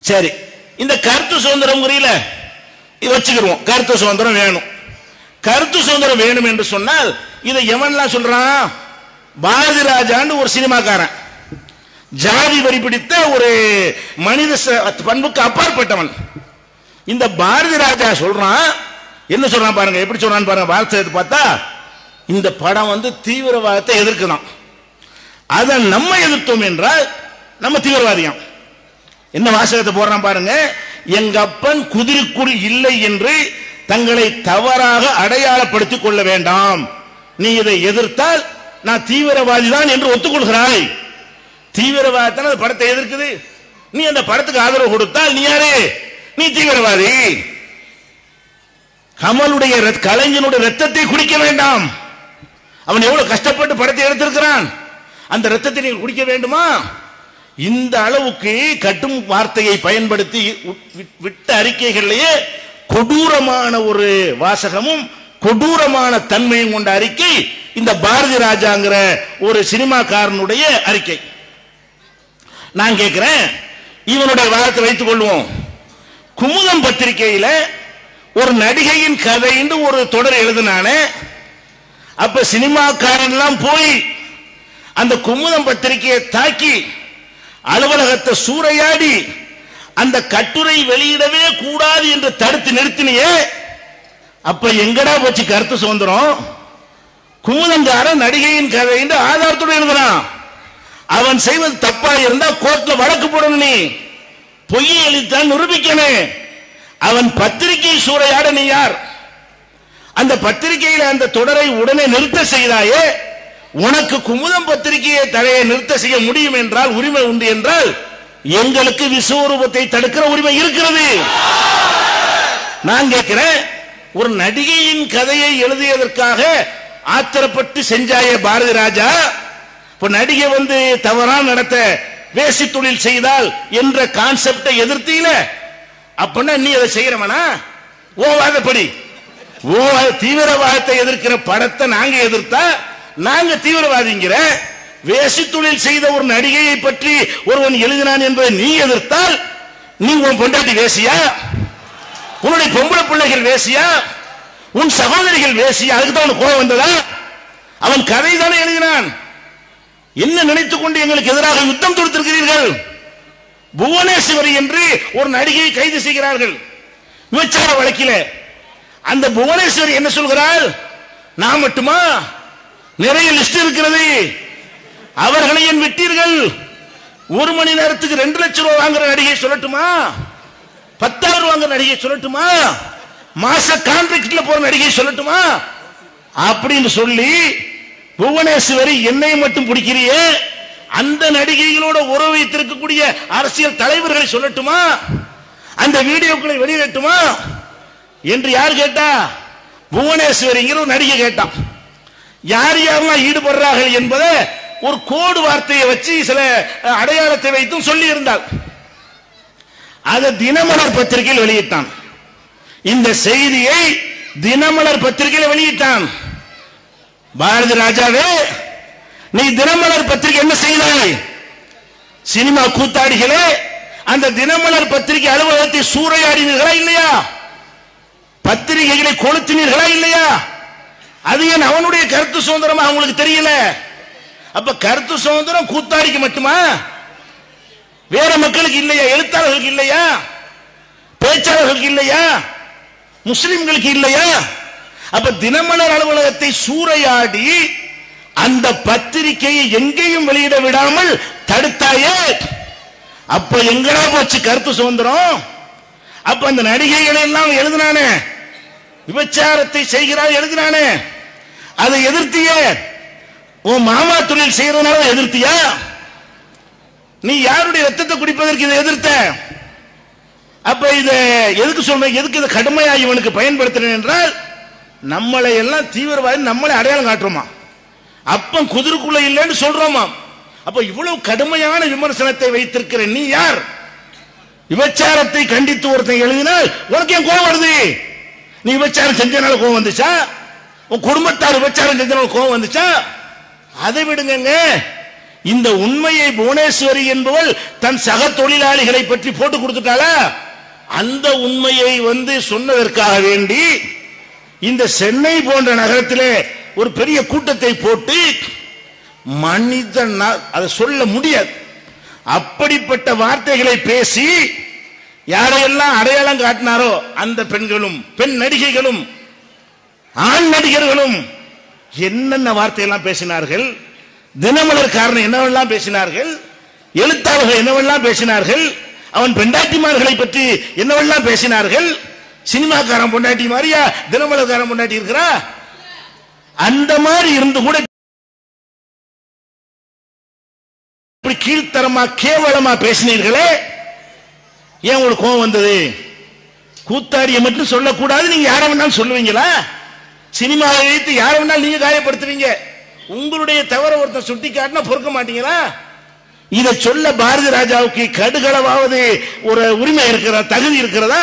சரி. இந்த கருத்து சுதந்திரம் புரியல. வச்சுக்கிடுவோம் வச்சுக்கிருவோம். கருத்து சுதந்திரம் வேணும். கருத்து சுதந்திரம் வேணும் என்று சொன்னால் இதை எவன்லாம் சொல்றான்? பாரதி ராஜான்னு ஒரு சினிமாக்காரன். ஜாதி வரி பிடித்த ஒரு மனித பண்புக்கு அப்பாற்பட்டவன். இந்த பாரதி ராஜா சொல்றான் என்ன சொல்றான் பாருங்க எப்படி சொல்றான் பாருங்க வார்த்தை பார்த்தா இந்த படம் வந்து தீவிரவாதத்தை எதிர்க்குதான். அதை நம்ம எதிர்த்தோம் என்றால் நம்ம தீவிரவாதியான் என்ன வாசகத்தை போடுறான் பாருங்க. எங்க அப்பன் குதிரைக்குடி இல்லை என்று தங்களை தவறாக அடையாளப்படுத்திக் கொள்ள வேண்டாம். நீ இதை எதிர்த்தால் நான் தீவிரவாதி தான் என்று ஒத்துக்கொள்கிறாய். தீவிரவாதத்தான அந்த படத்தை எதிர்க்குது. நீ அந்த படத்துக்கு ஆதரவு கொடுத்தால் நீ யாரு? நீ தீவிரவாதி. கமலுடைய ரத்- கலைஞனுடைய ரத்தத்தை குடிக்க வேண்டாம். அவன் எவ்வளவு கஷ்டப்பட்டு படத்தை எடுத்திருக்கிறான். அந்த ரத்தத்தை நீங்கள் குடிக்க வேண்டுமா? இந்த அளவுக்கு கட்டும் வார்த்தையை பயன்படுத்தி விட்- விட்ட அறிக்கைகளிலேயே கொடூரமான ஒரு வாசகமும் கொடூரமான தன்மையும் கொண்ட அறிக்கை இந்த பாரதி ராஜாங்கிற ஒரு சினிமாக்காரனுடைய அறிக்கை. நான் கேட்கிறேன் இவனுடைய வாரத்தை வைத்துக் கொள்வோம். குமுதம் பத்திரிகையில ஒரு நடிகையின் கதைன்னு ஒரு தொடர் எழுதினானே அப்ப சினிமாக்காரன் எல்லாம் போய் அந்த குமுதம் பத்திரிகையை தாக்கி அலுவலகத்தை சூறையாடி அந்த கட்டுரை வெளியிடவே கூடாது என்று தடுத்து நிறுத்தினியே அப்ப எங்கடா போச்சு கருத்து சுதந்திரம்? குமுதங்கார நடிகையின் கதை என்று எழுதுறான். அவன் செய்வது தப்பா இருந்தா கோர்ட்ல வழக்கு போடணும் நீ. பொய்யை எழுத்தான் நிரூபிக்கணும். அவன் பத்திரிகை சூறையாட நீ யார்? அந்த பத்திரிகையில அந்த தொடரை உடனே நிறுத்த செய்தாயே உனக்கு குமுதம் பத்திரிகையை தலையை நிறுத்த செய்ய முடியும் என்றால் உரிமை உண்டு என்றால் எங்களுக்கு விஸ்வரூபத்தை தடுக்கிற உரிமை இருக்கிறது. நான் கேட்கிறேன் ஒரு நடிகையின் கதையை எழுதியதற்காக ஆத்திரப்பட்டு செஞ்சாய பாரதி ராஜா? இப்ப நடிகை வந்து தவறான நடத்த வேசி தொழில் செய்தால் என்ற கான்செப்டை எதிர்த்தீல? அப்படின்னா நீ அதை செய்யறவனா? ஓ வாதப்படி ஓ தீவிரவாதத்தை எதிர்க்கிற படத்தை நாங்க எதிர்த்தா நாங்க தீவிரவாதிங்கிற வேசி தொழில் செய்த ஒரு நடிகையை பற்றி ஒருவன் எழுதினான் என்பதை நீ எதிர்த்தால் நீ உன் பொண்டாட்டி வேசியா? உன்னுடைய பொம்பளை பிள்ளைகள் வேசியா? உன் சகோதரிகள் வேசியா? அதுக்கு தான் கோபம் வந்ததா? அவன் கதை தானே எழுதினான். என்ன நினைத்துக் கொண்டு எங்களுக்கு எதிராக யுத்தம் தொடுத்திருக்கிறீர்கள்? புவனேஸ்வரி என்று ஒரு நடிகையை கைது செய்கிறார்கள். விபச்சார வழக்கில். அந்த புவனேஸ்வரி என்ன சொல்கிறாள்? நான் மட்டுமா? நிறைய லிஸ்ட் இருக்கிறது. அவர்களை என் விட்டீர்கள்? ஒரு மணி நேரத்துக்கு ரெண்டு லட்சம் ரூபாய் வாங்குற நடிகை சொல்லட்டுமா? பத்தாயிரம் ரூபாய் வாங்குற நடிகை சொல்லட்டுமா? மாச கான்ட்ராக்ட்ல போற நடிகை சொல்லட்டுமா? அப்படின்னு சொல்லி புவனேஸ்வரி என்னை மட்டும் பிடிக்கிறியே? அந்த நடிகைகளோட உறவு வைத்திருக்கக்கூடிய அரசியல் தலைவர்களை சொல்லட்டுமா? அந்த வீடியோக்களை வெளியிடட்டுமா? என்று யார் கேட்டா? புவனேஸ்வரிங்கிற ஒரு நடிகை கேட்டான். யார் யாரெல்லாம் ஈடுபடுறார்கள் என்பதை ஒரு கோடு வார்த்தையை வச்சு சில அடையாளத்தை வைத்தும் சொல்லி இருந்தார் அதை தினமலர் பத்திரிகையில் வெளியிட்டான். இந்த செய்தியை தினமலர் பத்திரிகையில் வெளியிட்டான். பாரதி ராஜாவே நீ தினமலர் பத்திரிகை என்ன செய்தாய்? சினிமா கூத்தாடிகளே அந்த தினமலர் பத்திரிகை அலுவலகத்தை சூறையாடினீர்களா இல்லையா? பத்திரிகைகளை கொளுத்தினீர்களா இல்லையா? அது ஏன் அவனுடைய கருத்து சுதந்திரமா அவங்களுக்கு தெரியல? அப்ப கருத்து சுதந்திரம் கூத்தாடிக்கு மட்டுமா? வேற மக்களுக்கு இல்லையா? எழுத்தாளர்களுக்கு இல்லையா? பேச்சாளர்களுக்கு இல்லையா? முஸ்லிம்களுக்கு இல்லையா? அப்ப தினமலர் அலுவலகத்தை சூறையாடி அந்த பத்திரிகையை எங்கேயும் வெளியிட விடாமல் தடுத்தாயே? அப்ப எங்கடா போச்சு கருத்து சுதந்திரம்? அப்ப அந்த நடிகைகளை எல்லாம் எழுதினானே? விபச்சாரத்தை செய்கிறார் எழுதினானே? அதை எதிர்த்தியே. உன் மாமா தொழில் செய்யறதுனால எதிர்த்தியா? நீ யாருடைய ரத்தத்தை குடிப்பதற்கு இதை எதிர்த்த? அப்ப இத எதுக்கு சொல்ற? எதுக்கு இதை கடுமையா இவனுக்கு பயன்படுத்துறேன் என்றால் நம்மளை எல்லாம் தீவிரவாதி நம்மளை அடையாளம் காட்டுறோமா? அப்பன் குதிரைக்குள்ள இல்லைன்னு சொல்றோமா? அப்ப இவ்வளவு கடுமையான விமர்சனத்தை வைத்திருக்கிற நீ யார்? விபச்சாரத்தை கண்டித்து ஒருத்தன் எழுதினால் உனக்கு ஏன் கோவம் வருது? நீ விபச்சாரம் செஞ்சனால கோவம் வந்துச்சா? உன் குடும்பத்தார் விபச்சாரம் செஞ்சவங்க கோவம் வந்துச்சா? அதை விடுங்கங்க. இந்த உண்மையை புவனேஸ்வரி என்பவள் தன் சக தொழிலாளிகளை பற்றி போட்டு கொடுத்துட்டாளா? அந்த உண்மையை வந்து சொன்னதற்காக வேண்டி இந்த சென்னை போன்ற நகரத்திலே ஒரு பெரிய கூட்டத்தை போட்டு மனிதன் அதை சொல்ல முடியாது. அப்படிப்பட்ட வார்த்தைகளை பேசி யாரையெல்லாம் அடையாளம் காட்டினாரோ அந்த பெண்களும் பெண் நடிகைகளும் ஆண் நடிகர்களும் என்னென்ன வார்த்தையெல்லாம் பேசினார்கள்? தினமலர் காரணம் என்னவெல்லாம் பேசினார்கள்? எழுத்தாளர்கள் என்னவெல்லாம் பேசினார்கள்? அவன் பெண்டாட்டிமார்களை பற்றி என்னவெல்லாம் பேசினார்கள்? சினிமாக்காரன் பொண்டாட்டி மாதிரியா? தினமலர்காரன் பொண்டாட்டி இருக்கிறா? அந்த மாதிரி இருந்து கூட இப்படி கீழ்த்தரமா கேவலமா பேசினீர்களே? ஏன் உங்களுக்கு கோவம் வந்தது? கூத்தாடிய மட்டும் சொல்லக்கூடாது நீங்க யார வேணாலும் சொல்லுவீங்களா? சினிமாவை வைத்து யாரை வேணாலும் நீங்க காயப்படுத்துவீங்க. உங்களுடைய தவற ஒருத்தர் சுட்டி காட்டினா பொறுக்க மாட்டீங்களா? இதை சொல்ல பாரதி ராஜாவுக்கு கடுகளவாவது ஒரு உரிமை இருக்கிறதா தகுதி இருக்கிறதா?